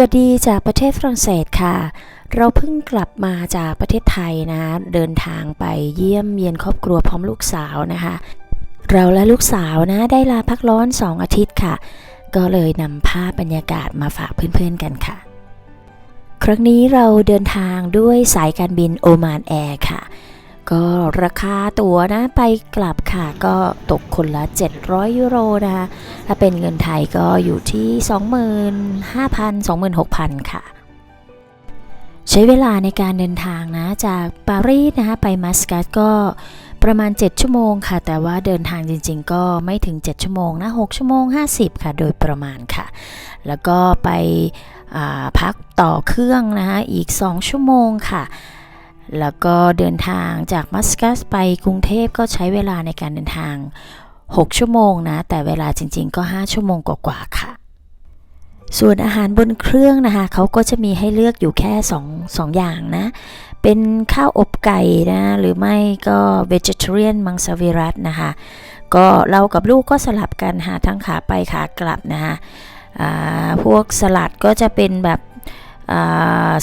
สวัสดีจากประเทศฝรั่งเศสค่ะ เราเพิ่งกลับมาจากประเทศไทยนะ เดินทางไปเยี่ยมเยียนครอบครัวพร้อมลูกสาวนะคะ เราและลูกสาวนะได้ลาพักร้อน 2 อาทิตย์ค่ะ ก็เลยนำภาพบรรยากาศมาฝากเพื่อนๆกันค่ะ ครั้งนี้เราเดินทางด้วยสายการบินโอมานแอร์ค่ะ ก็ราคาตั๋วนะไปกลับค่ะก็ตกคนละ 700 ยูโรนะคะถ้าเป็นเงินไทยก็อยู่ที่ 25,000 26,000 ค่ะ ใช้เวลาในการเดินทางนะ จากปารีสนะคะไปมัสกัสก็ประมาณ 7 ชั่วโมงค่ะ แต่ว่าเดินทางจริงๆ ก็ไม่ถึง 7 ชั่วโมงนะ6ชั่วโมง 50 ค่ะ โดยประมาณค่ะ แล้วก็ไปพักต่อเครื่องนะคะอีก 2 ชั่วโมงค่ะ แล้วก็เดินทางจากมัสกัสไปกรุงเทพก็ใช้เวลาในการเดินทาง 6 ชั่วโมงนะ แต่เวลาจริงๆก็ 5 ชั่วโมงกว่าๆค่ะ ส่วนอาหารบนเครื่องนะคะเขาก็จะมีให้เลือกอยู่แค่2 2อย่างนะ เป็นข้าวอบไก่นะ หรือไม่ก็ vegetarian มังสวิรัตนะคะ ก็เรากับลูกก็สลับกันหาทั้งขาไปขากลับนะคะพวกสลัดก็จะเป็นแบบ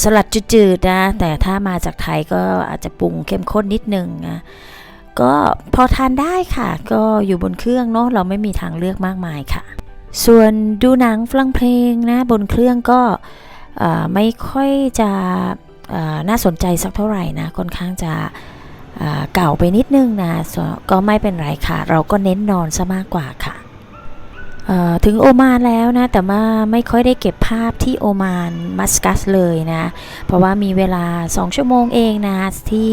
สลัดจืดๆนะแต่ถ้ามาจากไทยก็อาจจะปรุงเข้มข้นนิดนึงนะก็พอทานได้ค่ะ ก็อยู่บนเครื่องเนาะเราไม่มีทางเลือกมากมายค่ะ ส่วนดูหนังฟังเพลงนะบนเครื่องก็ไม่ค่อยจะน่าสนใจสักเท่าไหร่นะค่อนข้างจะเก่าไปนิดนึงนะก็ไม่เป็นไรค่ะ เราก็เน้นนอนซะมากกว่าค่ะ ถึงโอมานแล้วนะ แต่ว่าไม่ค่อยได้เก็บภาพที่โอมานมัสกัสเลยนะ เพราะว่ามีเวลา 2 ชั่วโมงเองนะ ที่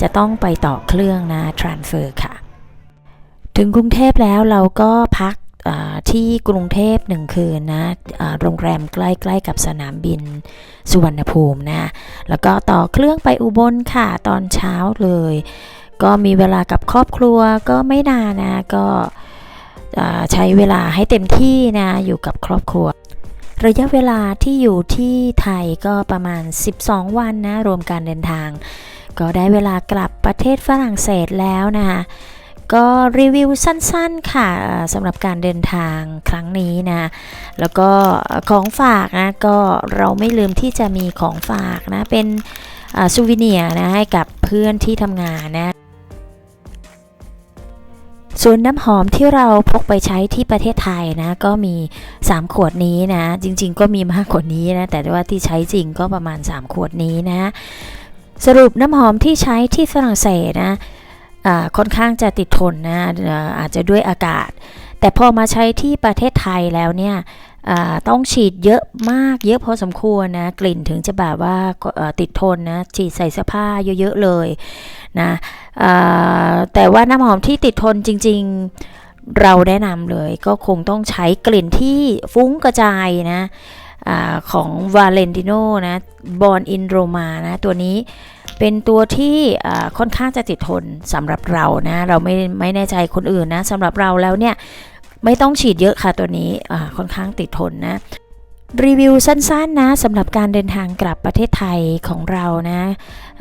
จะต้องไปต่อเครื่องนะ transfer ค่ะ ถึงกรุงเทพแล้วเราก็พักที่กรุงเทพหนึ่งคืนนะโรงแรมใกล้ๆกับสนามบินสุวรรณภูมินะ แล้วก็ต่อเครื่องไปอุบลค่ะตอนเช้าเลย ก็มีเวลากับครอบครัวก็ไม่นานนะก็ ใช้เวลาให้เต็มที่นะอยู่กับครอบครัว ระยะเวลาที่อยู่ที่ไทยก็ประมาณ 12 วันนะ รวมการเดินทาง ก็ได้เวลากลับประเทศฝรั่งเศสแล้วนะคะก็รีวิวสั้นๆค่ะสำหรับการเดินทางครั้งนี้นะ แล้วก็ของฝากนะก็เราไม่ลืมที่จะมีของฝากนะ เป็นซูวิเนียนะให้กับเพื่อนที่ทำงานนะ ส่วนน้ำหอมที่เราพกไปใช้ที่ประเทศไทยนะก็มี 3 ขวดนี้นะ จริง ๆ ก็มีมากกว่านี้นะ แต่ว่าที่ใช้จริงก็ประมาณ 3 ขวดนี้นะ สรุปน้ำหอมที่ใช้ที่ฝรั่งเศสนะค่อนข้างจะติดทนนะอาจจะด้วยอากาศ แต่พอมาใช้ที่ประเทศไทยแล้วเนี่ย ต้องฉีดเยอะมากเยอะพอสมควรนะ กลิ่นถึงจะแบบว่าติดทนนะ ฉีดใส่เสื้อผ้าเยอะ ๆ เลยนะแต่ว่าน้ำหอมที่ติดทนจริง ๆ เราแนะนำเลยก็คงต้องใช้กลิ่นที่ฟุ้งกระจายนะอของ Valentino นะ Born in Roma นะตัวนี้เป็นตัวที่ค่อนข้างจะติดทนสำหรับเรานะ เราไม่ไม่แน่ใจคนอื่นนะสำหรับเราแล้วเนี่ย ไม่ต้องฉีดเยอะค่ะตัวนี้ค่อนข้างติดทนนะรีวิวสั้นๆนะสำหรับการเดินทางกลับประเทศไทยของเรานะ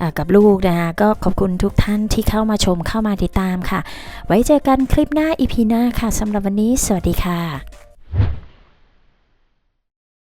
ะกับลูกนะคะก็ขอบคุณทุกท่านที่เข้ามาชมเข้ามาติดตามค่ะ ไว้เจอกันคลิปหน้าอีพีหน้าค่ะสำหรับวันนี้ สวัสดีค่ะ